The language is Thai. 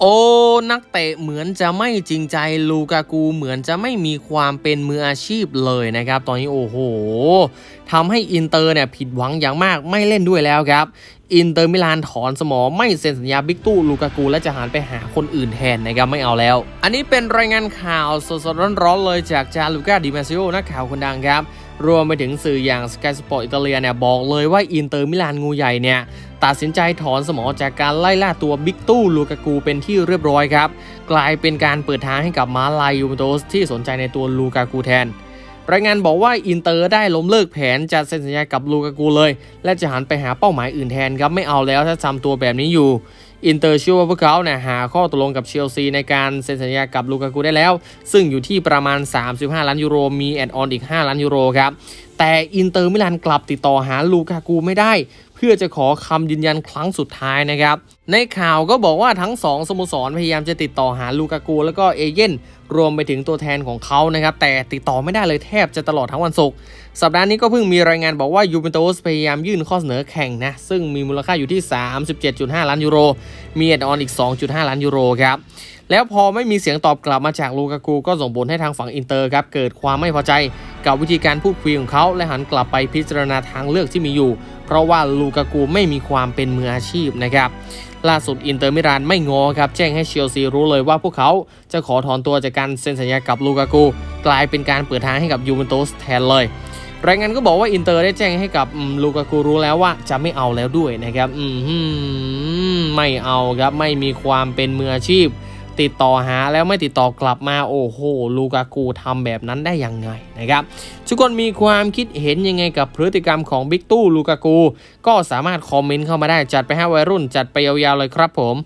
โอ้นักเตะเหมือนจะไม่จริงใจลูกากูเหมือนจะไม่มีความเป็นมืออาชีพเลยนะครับ ตอนนี้โอ้โหทำให้อินเตอร์เนี่ยผิดหวังอย่างมากไม่เล่นด้วยแล้วครับ อินเตอร์มิลานถอนสมอไม่เซ็นสัญญาบิ๊กตู้ลูกากูและจะหันไปหาคนอื่นแทนนะครับไม่เอาแล้ว อันนี้เป็นรายงานข่าวสดๆร้อนๆเลยจากจาลูก้าดิมาซิโอนักข่าวคนดังครับรวมไปถึงสื่ออย่าง Sky Sport อิตาเลียเนี่ยบอกเลยว่าอินเตอร์มิลานงูใหญ่เนี่ย ตัดสินใจถอนสมอจากการไล่ล่าตัวบิ๊กตู้ลูกากูเป็นที่เรียบร้อยครับ กลายเป็นการเปิดทางให้กับมาลายยูเวนตุสที่สนใจในตัวลูกากูแทน รายงานบอกว่าอินเตอร์ได้ล้มเลิกแผนจะเซ็นสัญญากับลูกากูเลย และจะหันไปหาเป้าหมายอื่นแทนครับไม่เอาแล้วถ้าจำตัวแบบนี้อยู่อินเตอร์เชื่อว่าพวกเขาเนี่ยหาข้อตกลงกับเชลซีในการเซ็นสัญญากับลูกากูได้แล้ว ซึ่งอยู่ที่ประมาณ 35 ล้านยูโร มีแอดออนอีก 5 ล้านยูโรครับ แต่อินเตอร์มิลานกลับติดต่อหาลูกากูไม่ได้ พื่อจะขอคำยืนยันครั้งสุดท้ายนะครับ ในข่าวก็บอกว่าทั้ง 2 สโมสรพยายามจะติดต่อหาลูกากูแล้วก็เอเย่นรวมไปถึงตัวแทนของเขานะครับ แต่ติดต่อไม่ได้เลยแทบจะตลอดทั้งวันศุกร์สัปดาห์นี้ก็เพิ่งมีรายงานบอกว่ายูเวนตุสพยายามยื่นข้อเสนอแข่งนะ ซึ่งมีมูลค่าอยู่ที่ 37.5 ล้านยูโร มีแอดออนอีก 2.5 ล้านยูโรครับ แล้วพอไม่มีเสียงตอบกลับมาจากลูกากูก็ส่งผลให้ทางฝั่งอินเตอร์ครับเกิดความไม่พอใจ กับวิธีการพูดคุยของเขาและหันกลับไปพิจารณาทางเลือกที่มีอยู่ เพราะว่าลูกากูไม่มีความเป็นมืออาชีพนะครับล่าสุดอินเตอร์มิลานไม่งอครับ แจ้งให้เชลซีรู้เลยว่าพวกเขาจะขอถอนตัวจากการเซ็นสัญญากับลูกากู กลายเป็นการเปิดทางให้กับยูเวนตุสแทนเลยรายงานก็บอกว่าอินเตอร์ได้แจ้งให้กับลูกากูรู้แล้วว่าจะไม่เอาแล้วด้วยนะครับอืไม่เอาครับไม่มีความเป็นมืออาชีพ ติดต่อหาแล้วไม่ติดต่อกลับมาโอ้โหลูกากูทำแบบนั้นได้ยังไงนะครับทุกคนมีความคิดเห็นยังไงกับพฤติกรรมของบิ๊กตู้ลูกากู ก็สามารถคอมเมนต์เข้ามาได้จัดไปให้วัยรุ่นจัดไปยาวๆเลยครับผม